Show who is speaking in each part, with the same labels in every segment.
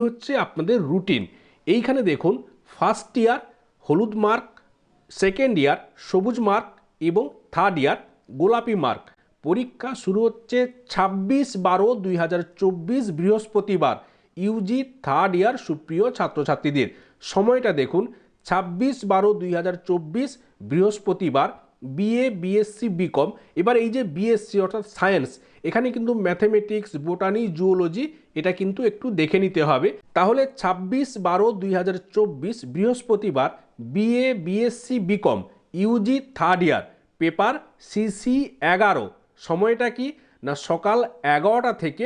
Speaker 1: হচ্ছে আপনাদের রুটিন এইখানে দেখুন ফার্স্ট ইয়ার হলুদ মার্ক সেকেন্ড ইয়ার সবুজ মার্ক এবং থার্ড ইয়ার গোলাপি মার্ক পরীক্ষা শুরু হচ্ছে ছাব্বিশ বারো দুই বৃহস্পতিবার ইউজি থার্ড ইয়ার সুপ্রিয় ছাত্রছাত্রীদের। সময়টা দেখুন, ছাব্বিশ বারো দুই বৃহস্পতিবার। বিএ বিএসসি বিকম এবার এই যে বিএসসি অর্থাৎ সায়েন্স, এখানে কিন্তু ম্যাথমেটিক্স, বোটানি, জুওলজি, এটা কিন্তু একটু দেখে নিতে হবে। তাহলে ছাব্বিশ বারো দুই বৃহস্পতিবার BA BSc BCom UG third year paper CC এগারো। সময়টা কি? না, সকাল এগারোটা থেকে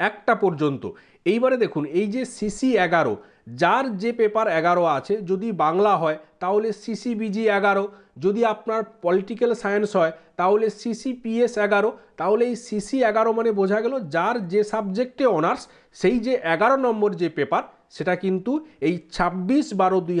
Speaker 1: একটা পর্যন্ত। এইবারে দেখুন, এই যে সিসি এগারো যার যে পেপার এগারো আছে, যদি বাংলা হয়, তাহলে সিসিবিজি এগারো। যদি আপনার পলিটিক্যাল সায়েন্স হয়, তাহলে সিসিপিএস এগারো। তাহলে এই সিসি এগারো মানে বোঝা গেল যার যে সাবজেক্টে অনার্স সেই যে এগারো নম্বর যে পেপার সেটা কিন্তু এই ছাব্বিশ বারো দুই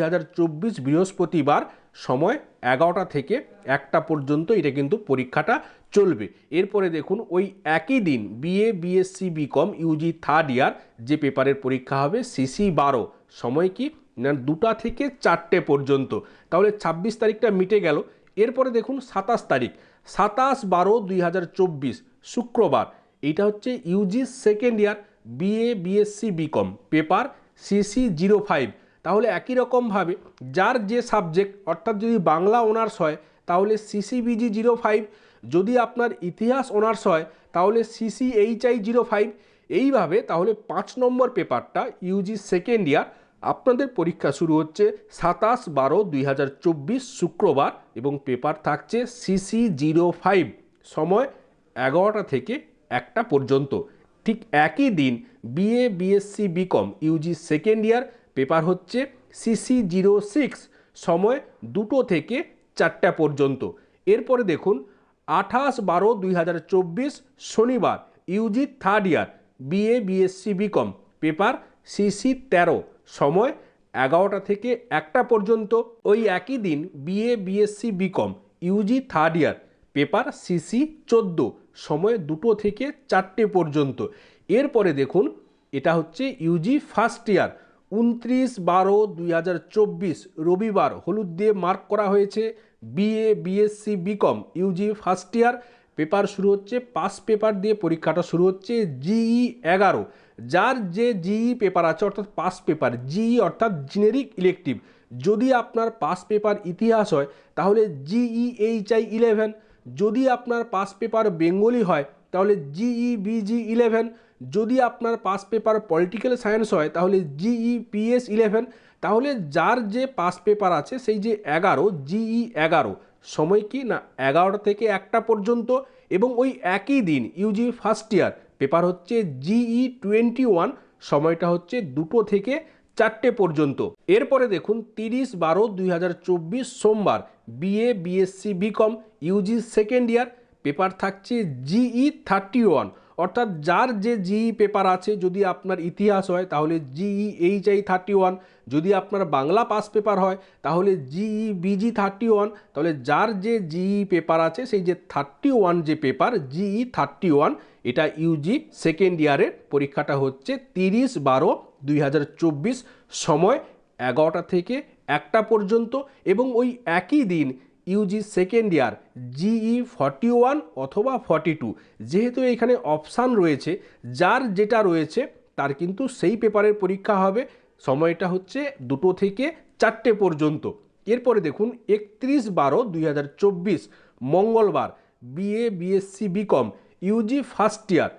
Speaker 1: বৃহস্পতিবার সময় এগারোটা থেকে একটা পর্যন্ত এটা কিন্তু পরীক্ষাটা চলবে। এরপরে দেখুন, ওই একই দিন BA BSc BCom UG third year যে পেপারের পরীক্ষা হবে সিসি বারো। সময় কি? না, দুটা থেকে চারটে পর্যন্ত। তাহলে ছাব্বিশ তারিখটা মিটে গেল। এরপরে দেখুন, সাতাশ তারিখ। সাতাশ বারো দুই শুক্রবার। এইটা হচ্ছে UG second year BA BSc BCom paper CC zero five তাহলে একই রকমভাবে যার যে সাবজেক্ট, অর্থাৎ যদি বাংলা অনার্স হয়, তাহলে সিসিবিজি জিরো ফাইভ যদি আপনার ইতিহাস অনার্স হয়, তাহলে সিসি এইচআই জিরো ফাইভ এইভাবে তাহলে পাঁচ নম্বর পেপারটা ইউজি সেকেন্ড ইয়ার আপনাদের পরীক্ষা শুরু হচ্ছে সাতাশ বারো দুই শুক্রবার এবং পেপার থাকছে সিসি জিরো ফাইভ সময় এগারোটা থেকে একটা পর্যন্ত। ঠিক একই দিন BA BSc BCom UG second year paper হচ্ছে সিসি জিরো সিক্স সময় দুটো থেকে চারটা পর্যন্ত। এরপরে দেখুন, আঠাশ বারো দুই হাজার চব্বিশ, শনিবার UG third year BA BSc BCom paper CC তেরো, সময় এগারোটা থেকে একটা পর্যন্ত। ওই একই দিন BA BSc BCom UG third year paper CC চোদ্দ, সময় দুটো থেকে চারটে পর্যন্ত। এরপরে দেখুন, এটা হচ্ছে ইউজি ফার্স্ট ইয়ার উনত্রিশ বারো দুই রবিবার হলুদ দিয়ে মার্ক করা হয়েছে BA, BSc, BCom, UG, first year. Paper শুরু হচ্ছে, পাস পেপার দিয়ে পরীক্ষাটা শুরু হচ্ছে জিই এগারো। যার যে জিই পেপার আছে, অর্থাৎ পাস পেপার, জিই অর্থাৎ জেনেরিক ইলেকটিভ। যদি আপনার পাস পেপার ইতিহাস হয়, তাহলে জিই এইচআই ইলেভেন। যদি আপনার পাস পেপার বেঙ্গলি হয়, তাহলে জিই বিজি ইলেভেন। যদি আপনার পাস পেপার পলিটিক্যাল সায়েন্স হয়, তাহলে জিই পিএস ইলেভেন তাহলে যার যে পাস পেপার আছে, সেই যে এগারো জিই এগারো, সময় কি না এগারোটা থেকে একটা পর্যন্ত, এবং ওই একই দিন ইউজি ফার্স্ট ইয়ার পেপার হচ্ছে জিই টোয়েন্টি ওয়ান সময়টা হচ্ছে দুটো থেকে চারটে পর্যন্ত। এরপরে দেখুন, তিরিশ বারো দুই সোমবার BA BSc BCom UG second year paper থাকছে জিই থার্টি ওয়ান অর্থাৎ যার যে জিই পেপার আছে, যদি আপনার ইতিহাস হয়, তাহলে GE H I thirty one. যদি আপনার বাংলা পাস পেপার হয়, তাহলে জিই বিজি থার্টি ওয়ান। তাহলে যার যে জিই পেপার আছে, সেই যে থার্টি ওয়ান যে পেপার, জিই থার্টি ওয়ান, এটা ইউজি সেকেন্ড ইয়ারের পরীক্ষাটা হচ্ছে তিরিশ বারো দুই সময় এগারোটা থেকে একটা পর্যন্ত। এবং ওই একই দিন UG second year, GE forty one অথবা ফর্টি টু। যেহেতু এখানে অপশান রয়েছে, যার যেটা রয়েছে, তার কিন্তু সেই পেপারের পরীক্ষা হবে। সময়টা হচ্ছে দুটো থেকে চারটে পর্যন্ত। এরপরে দেখুন, একত্রিশ বারো দুই মঙ্গলবার, BA, BSc, BCom, UG first year,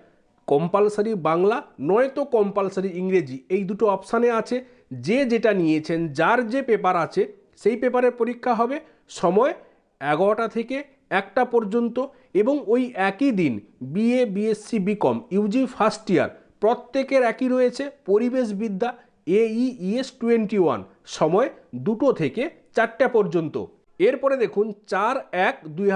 Speaker 1: compulsory Bangla, নয়তো কম্পালসারি ইংরেজি, এই দুটো অপশানে আছে। যে যেটা নিয়েছেন, যার যে পেপার আছে, সেই পেপারের পরীক্ষা হবে। সময় এগারোটা থেকে একটা পর্যন্ত এবং ওই একই দিন BA, BSc, BCom, UG first year প্রত্যেকের একই রয়েছে, পরিবেশবিদ্যা এই ইএস টোয়েন্টি ওয়ান, সময় দুটো থেকে চারটা পর্যন্ত। এরপরে দেখুন, চার এক দুই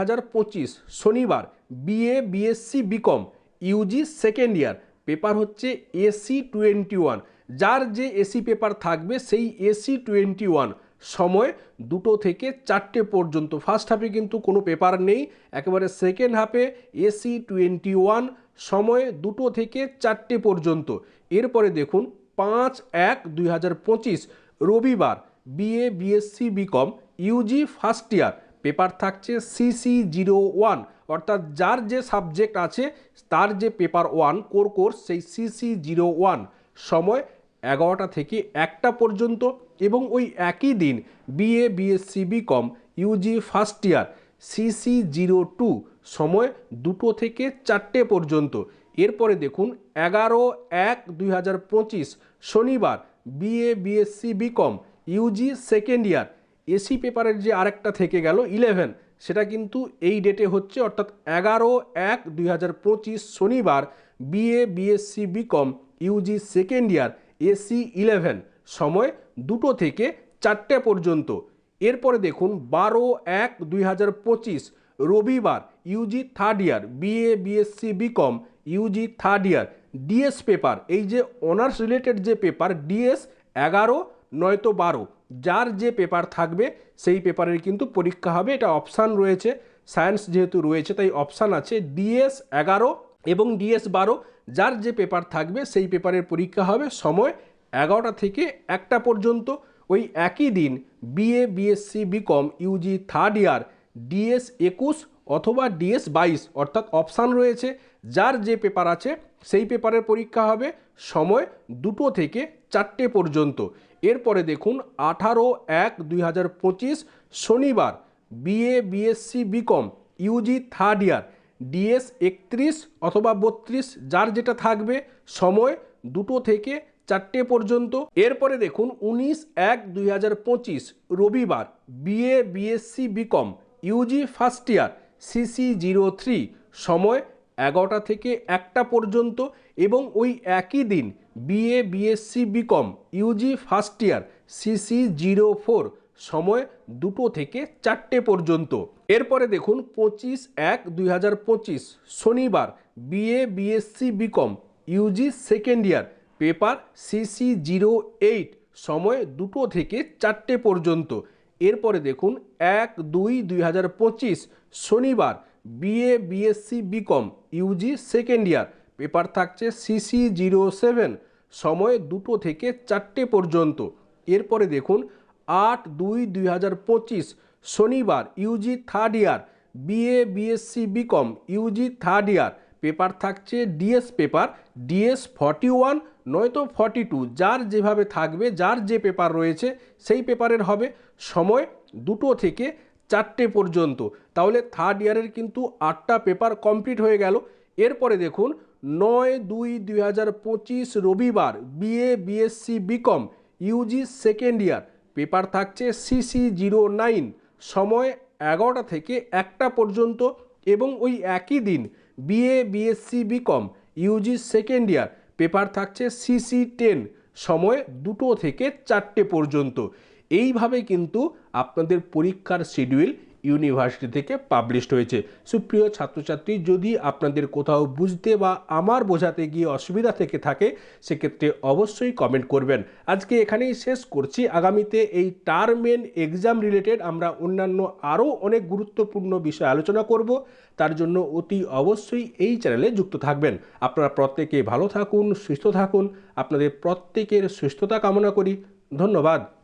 Speaker 1: শনিবার BA, BSc, BCom, UG second year, paper হচ্ছে এসি টোয়েন্টি ওয়ান, যার যে এসি পেপার থাকবে সেই এসি টোয়েন্টি ওয়ান। সময় দুটো থেকে চারটে পর্যন্ত। ফার্স্ট হাফে কিন্তু কোনো পেপার নেই, একেবারে সেকেন্ড হাফে এসি টোয়েন্টি ওয়ান সময় দুটো থেকে চারটে পর্যন্ত। এরপরে দেখুন, পাঁচ এক দুই রবিবার BA BSc BCom UG first year paper থাকছে সিসি জিরো ওয়ান অর্থাৎ যার যে সাবজেক্ট আছে, তার যে পেপার ওয়ান কোর কোর্স সেই সিসি জিরো ওয়ান সময় এগারোটা থেকে একটা পর্যন্ত এবং ওই একই দিন BA BSc BCom UG first year CC zero two সময় দুটো থেকে চারটে পর্যন্ত। এরপরে দেখুন, এগারো এক দুই শনিবার BA BSc BCom UG second year AC পেপারের যে আরেকটা থেকে গেল ইলেভেন সেটা কিন্তু এই ডেটে হচ্ছে, অর্থাৎ এগারো এক দুই শনিবার BA BSc BCom UG second year AC eleven, সময় দুটো থেকে চারটে পর্যন্ত। এরপরে দেখুন বারো এক দুই হাজার পঁচিশ, রবিবার UG third year BA BSc BCom UG third year DS paper এই যে অনার্স রিলেটেড যে পেপার ডিএস এগারো, নয়তো বারো, যার যে পেপার থাকবে সেই পেপারের কিন্তু পরীক্ষা হবে। এটা অপশান রয়েছে সায়েন্স যেহেতু রয়েছে, তাই অপশান আছে। ডিএস এগারো এবং ডিএস বারো যার যে পেপার থাকবে সেই পেপারের পরীক্ষা হবে সময় এগারোটা থেকে একটা পর্যন্ত। ওই একই দিন BA, BSc, BCom, UG, third year, DS একুশ অথবা ডিএস বাইশ অর্থাৎ অপশান রয়েছে। যার যে পেপার আছে সেই পেপারের পরীক্ষা হবে সময় দুটো থেকে চারটে পর্যন্ত। এরপরে দেখুন আঠারো এক দুই শনিবার BA, BSc, BCom, UG, third year. DS একত্রিশ অথবা বত্রিশ, যার যেটা থাকবে সময় দুটো থেকে চারটে পর্যন্ত। এরপরে দেখুন উনিশ এক দুই রবিবার, BA, BSc, BCom, UG, first year, CC zero three, সময় এগারোটা থেকে একটা পর্যন্ত এবং ওই একই দিন BA, BSc, BCom, UG, first year, CC zero four, সময় দুটো থেকে চারটে পর্যন্ত। এরপরে দেখুন পঁচিশ এক দুই শনিবার, BA, BSc, BCom, UG, second year, paper CC zero eight, সময় দুটো থেকে চারটে পর্যন্ত। এরপরে দেখুন এক দুই দুই শনিবার, BA, BSc, BCom, UG, second year, paper থাকছে সিসি জিরো সেভেন, সময় দুটো থেকে চারটে পর্যন্ত। এরপরে দেখুন আট দুই দুই শনিবার UG third year BA BSc BCom UG third year paper থাকছে DS paper DS forty one নয়তো ফর্টি টু যার যেভাবে থাকবে, যার যে পেপার রয়েছে, সেই পেপারের হবে সময় দুটো থেকে চারটে পর্যন্ত। তাহলে থার্ড ইয়ারের কিন্তু আটটা পেপার কমপ্লিট হয়ে গেল। এরপরে দেখুন, নয় দুই দুই হাজার পঁচিশ রবিবার BA BSc BCom UG second year paper থাকছে সিসি জিরো নাইন সময় এগারোটা থেকে একটা পর্যন্ত এবং ওই একই দিন BA, BSc, BCom, UG, second year paper থাকছে সিসি টেন, সময় দুটো থেকে চারটে পর্যন্ত। এইভাবে কিন্তু আপনাদের পরীক্ষার শিডিউল ইউনিভার্সিটি থেকে পাবলিশড হয়েছে। সুপ্রিয় ছাত্রছাত্রী, যদি আপনাদের কোথাও বুঝতে বা আমার বোঝাতে গিয়ে অসুবিধা থেকে থাকে, সেক্ষেত্রে অবশ্যই কমেন্ট করবেন। আজকে এখানেই শেষ করছি। আগামীতে এই টার্ম টার্মেন এক্সাম রিলেটেড আমরা অন্যান্য আরও অনেক গুরুত্বপূর্ণ বিষয় আলোচনা করব। তার জন্য অতি অবশ্যই এই চ্যানেলে যুক্ত থাকবেন। আপনারা প্রত্যেকে ভালো থাকুন, সুস্থ থাকুন। আপনাদের প্রত্যেকের সুস্থতা কামনা করি। ধন্যবাদ।